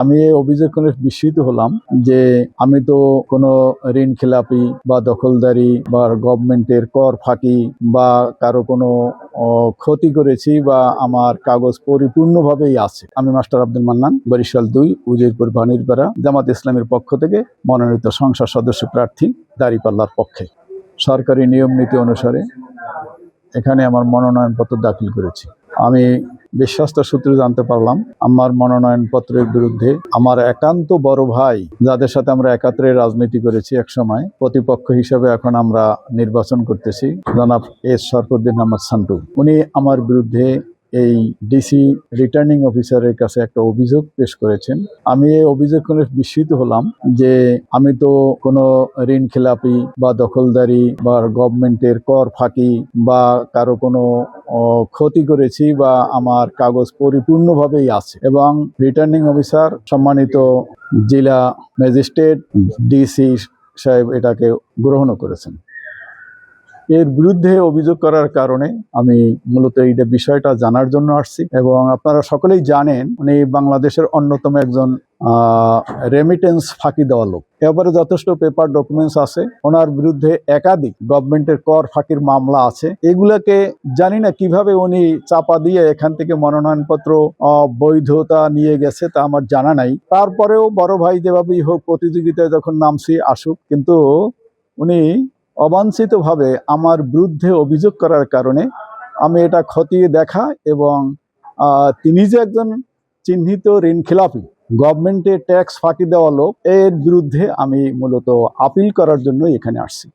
আমি এই অভিযোগ করে বিস্মিত হলাম যে আমি তো কোনো ঋণ খেলাপি বা দখলদারি বা গভর্নমেন্টের কর ফাঁকি বা কারও কোনো ক্ষতি করেছি বা আমার কাগজ পরিপূর্ণভাবেই আছে। আমি মাস্টার আব্দুল মান্নান, বরিশাল দুই, উজিরপুর ভানিরপাড়া জামাত ইসলামের পক্ষ থেকে মনোনীত সংসদ সদস্য প্রার্থী দাঁড়িপাল্লার পক্ষে। সরকারি নিয়ম নীতি অনুসারে এখানে আমার মনোনয়নপত্র দাখিল করেছি। আমি বিশ্বস্ত সূত্রে জানতে পারলাম, আমার মনোনয়নপত্রের বিরুদ্ধে আমার একান্ত বড় ভাই, যাদের সাথে আমরা একাত্রে রাজনীতি করেছি একসময় প্রতিপক্ষ হিসেবে এখন আমরা নির্বাচন করতেছি, জনাব এস সরফুদ্দিন আহমদ সান্টু। উনি আমার বিরুদ্ধে এই ডিসি রিটার্নিং অফিসারের কাছে একটা অভিযোগ পেশ করেছেন। আমি এই অভিযোগ করে বিস্মিত হলাম যে আমি তো কোনো ঋণ খেলাপি বা দখলদারি বা গভর্নমেন্টের কর ফাঁকি বা কারও কোনো ক্ষতি করেছি বা আমার কাগজ পরিপূর্ণভাবেই আছে এবং রিটার্নিং অফিসার সম্মানিত জেলা ম্যাজিস্ট্রেট ডিসি সাহেব এটাকে গ্রহণ করেছেন। এর বিরুদ্ধে অভিযোগ করার কারণে আমি মূলত এই বিষয়টা জানার জন্য আসছি এবং আপনারা সকলেই জানেন, উনি বাংলাদেশের অন্যতম একজন রেমিটেন্স ফাঁকি দেওয়া লোক। এবারে যথেষ্ট পেপার ডকুমেন্টস আছে। ওনার বিরুদ্ধে একাধিক গভর্নমেন্টের কর ফাঁকির মামলা আছে। এগুলাকে জানি না কীভাবে উনি চাপা দিয়ে এখান থেকে মনোনয়নপত্র বৈধতা নিয়ে গেছে তা আমার জানা নাই। তারপরেও বড় ভাই যেভাবেই হোক প্রতিযোগিতায় যখন নামছি, আসুক। কিন্তু উনি অবাঞ্ছিতভাবে আমার বিরুদ্ধে অভিযোগ করার কারণে আমি এটা খতিয়ে দেখা এবং তিনি যে একজন চিহ্নিত ঋণ খেলাপি গভর্নমেন্টে ট্যাক্স ফাঁকি দেওয়া লোক, এর বিরুদ্ধে আমি মূলত আপিল করার জন্য এখানে আসছি।